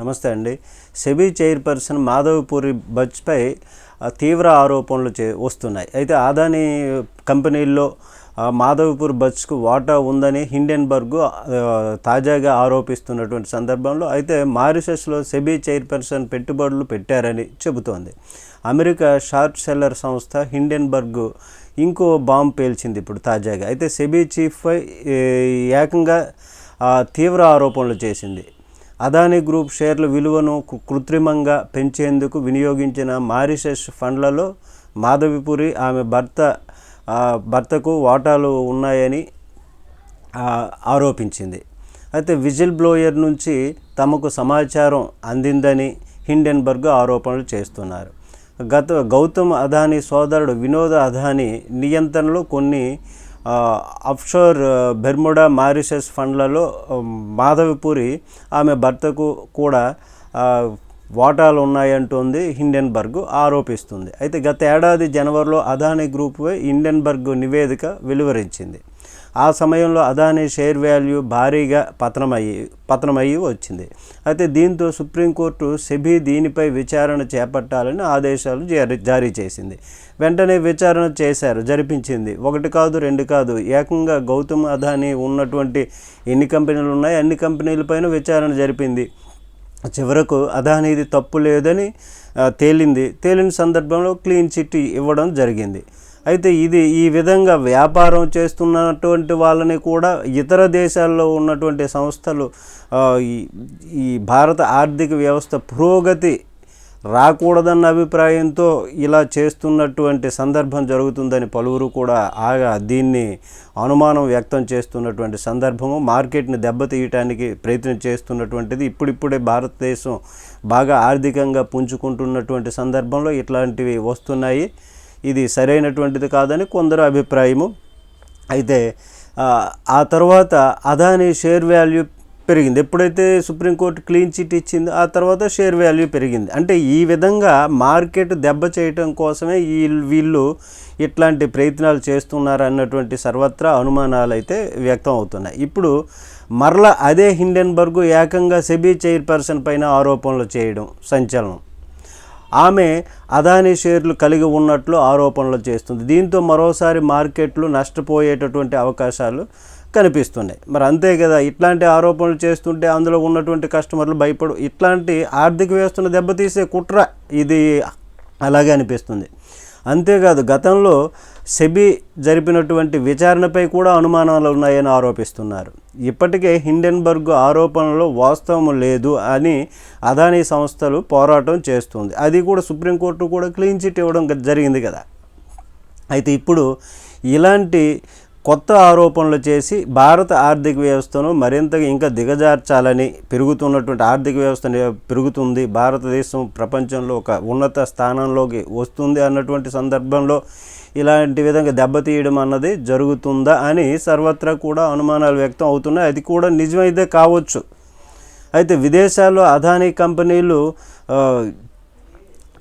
నమస్తే అండి. SEBI chairperson మాధవపూరి బజ్పై తీవ్ర ఆరోపణలు చే వస్తున్నాయి. అయితే అదాని కంపెనీల్లో మాధవపూర్ బజ్కు వాటా ఉందని హిండెన్బర్గ్ తాజాగా ఆరోపిస్తున్నటువంటి సందర్భంలో అయితే మారిషస్లో సెబీ చైర్పర్సన్ పెట్టుబడులు పెట్టారని చెబుతోంది. అమెరికా షార్ట్ సెల్లర్ సంస్థ హిండెన్బర్గ్ ఇంకో బాంబు పేల్చింది ఇప్పుడు తాజాగా. అయితే సెబీ చీఫ్పై ఏకంగా తీవ్ర ఆరోపణలు చేసింది. అదానీ గ్రూప్ షేర్ల విలువను కృత్రిమంగా పెంచేందుకు వినియోగించిన మారిషస్ ఫండ్లలో మాధవిపురి ఆమె భర్త భర్తకు వాటాలు ఉన్నాయని ఆరోపించింది. అయితే విజిల్ బ్లోయర్ నుంచి తమకు సమాచారం అందిందని హిండెన్బర్గ్ ఆరోపణలు చేస్తున్నారు. గత గౌతమ్ అదానీ సోదరుడు వినోద్ అదానీ నియంత్రణలో కొన్ని అఫ్షోర్ బెర్ముడా మారిషస్ ఫండ్లలో ఆ, మాధవిపురి ఆమె భర్తకు కూడా వాటాలు ఉన్నాయంటోంది హిండెన్బర్గ్ ఆరోపిస్తుంది. అయితే గత ఏడాది జనవరిలో అదానీ గ్రూప్పై హిండెన్బర్గ్ నివేదిక వెలువరించింది. ఆ సమయంలో అదానీ షేర్ వాల్యూ భారీగా పతనమయ్యి పతనమయ్యి వచ్చింది. అయితే దీంతో సుప్రీంకోర్టు సెబీ దీనిపై విచారణ చేపట్టాలని ఆదేశాలు జారీ జారీ చేసింది. వెంటనే విచారణ చేశారు జరిపించింది. ఒకటి కాదు రెండు కాదు. ఏకంగా గౌతమ్ అదానీ ఉన్నటువంటి ఎన్ని కంపెనీలు ఉన్నాయి అన్ని కంపెనీలపైన విచారణ జరిపింది. చివరకు అదానీది తప్పు లేదని తేలింది. తేలిన సందర్భంలో క్లీన్ చిట్ ఇవ్వడం జరిగింది. అయితే ఇది ఈ విధంగా వ్యాపారం చేస్తున్నటువంటి వాళ్ళని కూడా ఇతర దేశాల్లో ఉన్నటువంటి సంస్థలు ఈ- ఈ భారత ఆర్థిక వ్యవస్థ పురోగతి రాకూడదన్న అభిప్రాయంతో ఇలా చేస్తున్నటువంటి సందర్భం జరుగుతుందని పలువురు కూడా ఆగా దీన్ని అనుమానం వ్యక్తం చేస్తున్నటువంటి సందర్భము. మార్కెట్ని దెబ్బతీయటానికి ప్రయత్నం చేస్తున్నటువంటిది ఇప్పుడిప్పుడే భారతదేశం బాగా ఆర్థికంగా పుంజుకుంటున్నటువంటి సందర్భంలో ఇట్లాంటివి వస్తున్నాయి. ఇది సరైనటువంటిది కాదని కొందరు అభిప్రాయము. అయితే ఆ, తర్వాత అదానీ షేర్ వాల్యూ పెరిగింది. ఎప్పుడైతే సుప్రీంకోర్టు క్లీన్ చిట్ ఇచ్చిందో ఆ తర్వాత షేర్ వాల్యూ పెరిగింది. అంటే ఈ విధంగా మార్కెట్ దెబ్బ చేయటం కోసమే ఈ వీళ్ళు ఇట్లాంటి ప్రయత్నాలు చేస్తున్నారు అన్నటువంటి సర్వత్రా అనుమానాలు అయితే వ్యక్తం అవుతున్నాయి. ఇప్పుడు మరల అదే హిండెన్బర్గ్ ఏకంగా సెబీ చైర్పర్సన్ పైన ఆరోపణలు చేయడం సంచలనం. ఆమె అదానీ షేర్లు కలిగి ఉన్నట్లు ఆరోపణలు చేస్తుంది. దీంతో మరోసారి మార్కెట్లు నష్టపోయేటటువంటి అవకాశాలు కనిపిస్తున్నాయి. మరి అంతే కదా ఇట్లాంటి ఆరోపణలు చేస్తుంటే అందులో ఉన్నటువంటి కస్టమర్లు భయపడు ఇట్లాంటి ఆర్థిక వ్యవస్థను దెబ్బతీసే కుట్ర ఇది అలాగే అనిపిస్తుంది. అంతేకాదు గతంలో సెబీ జరిపినటువంటి విచారణపై కూడా అనుమానాలు ఉన్నాయని ఆరోపిస్తున్నారు. ఇప్పటికే హిండెన్బర్గ్ ఆరోపణలో వాస్తవం లేదు అని అదానీ సంస్థలు పోరాటం చేస్తుంది. అది కూడా సుప్రీంకోర్టు కూడా క్లీన్ చిట్ ఇవ్వడం జరిగింది కదా. అయితే ఇప్పుడు ఇలాంటి కొత్త ఆరోపణలు చేసి భారత ఆర్థిక వ్యవస్థను మరింతగా ఇంకా దిగజార్చాలని పెరుగుతున్నటువంటి ఆర్థిక వ్యవస్థ పెరుగుతుంది. భారతదేశం ప్రపంచంలో ఒక ఉన్నత స్థానంలోకి వస్తుంది అన్నటువంటి సందర్భంలో ఇలాంటి విధంగా దెబ్బతీయడం అన్నది జరుగుతుందా అని సర్వత్రా కూడా అనుమానాలు వ్యక్తం అవుతున్నాయి. అది కూడా నిజమైతే కావచ్చు. అయితే విదేశాల్లో అదానీ కంపెనీలు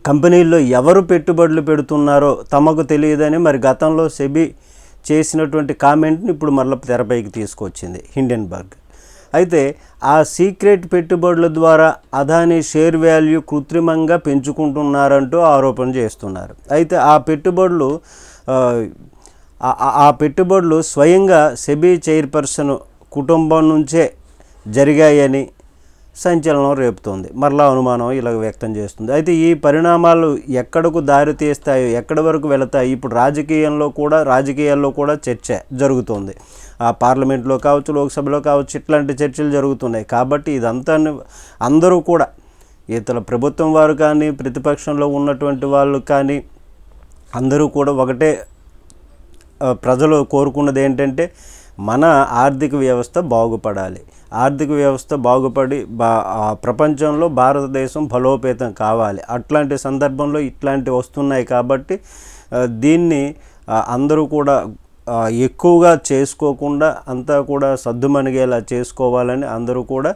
కంపెనీల్లో ఎవరు పెట్టుబడులు పెడుతున్నారో తమకు తెలియదని మరి గతంలో సెబీ చేసినటువంటి కామెంట్ని ఇప్పుడు మరల తెరపైకి తీసుకొచ్చింది హిండెన్బర్గ్. అయితే ఆ సీక్రెట్ పెట్టుబడుల ద్వారా అదానీ షేర్ వాల్యూ కృత్రిమంగా పెంచుకుంటున్నారంటూ ఆరోపణ చేస్తున్నారు. అయితే ఆ పెట్టుబడులు ఆ, ఆ పెట్టుబడులు స్వయంగా సెబీ చైర్పర్సన్ కుటుంబం నుంచే జరిగాయని సంచలనం రేపుతోంది. మరలా అనుమానం ఇలా వ్యక్తం చేస్తుంది. అయితే ఈ పరిణామాలు ఎక్కడకు దారి తీస్తాయో ఎక్కడి వరకు వెళతాయి? ఇప్పుడు రాజకీయంలో కూడా రాజకీయాల్లో కూడా చర్చ జరుగుతోంది. ఆ పార్లమెంట్లో కావచ్చు లోక్సభలో కావచ్చు ఇట్లాంటి చర్చలు జరుగుతున్నాయి. కాబట్టి ఇదంతా అందరూ కూడా ఇతర ప్రభుత్వం వారు కానీ ప్రతిపక్షంలో ఉన్నటువంటి వాళ్ళు కానీ అందరూ కూడా ఒకటే ప్రజలు కోరుకున్నది ఏంటంటే మన ఆర్థిక వ్యవస్థ బాగుపడాలి. ఆర్థిక వ్యవస్థ బాగుపడి బా ప్రపంచంలో భారతదేశం బలోపేతం కావాలి. అట్లాంటి సందర్భంలో ఇట్లాంటివి వస్తున్నాయి కాబట్టి దీన్ని అందరూ కూడా ఎక్కువగా చేసుకోకుండా అంతా కూడా సద్దుమణిగేలా చేసుకోవాలని అందరూ కూడా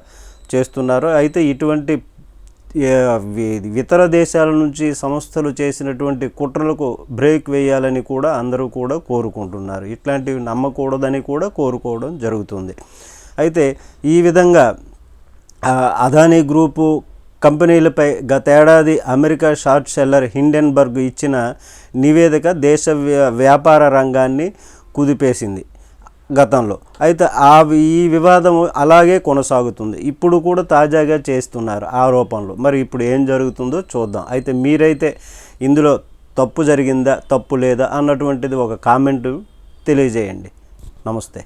చేస్తున్నారు. అయితే ఇటువంటి ఇతర దేశాల నుంచి సంస్థలు చేసినటువంటి కుట్రలకు బ్రేక్ వేయాలని కూడా అందరూ కూడా కోరుకుంటున్నారు. ఇట్లాంటివి నమ్మకూడదని కూడా కోరుకోవడం జరుగుతుంది. అయితే ఈ విధంగా అదానీ గ్రూపు కంపెనీలపై గతేడాది అమెరికా షార్ట్ సెల్లర్ హిండెన్బర్గ్ ఇచ్చిన నివేదిక దేశ వ్యాపార రంగాన్ని కుదిపేసింది. గతంలో. అయితే ఆ ఈ వివాదం అలాగే కొనసాగుతుంది. ఇప్పుడు కూడా తాజాగా చేస్తున్నారు ఆరోపణలు. మరి ఇప్పుడు ఏం జరుగుతుందో చూద్దాం. అయితే మీరైతే ఇందులో తప్పు జరిగిందా తప్పు లేదా అన్నటువంటిది ఒక కామెంట్ తెలియజేయండి. నమస్తే.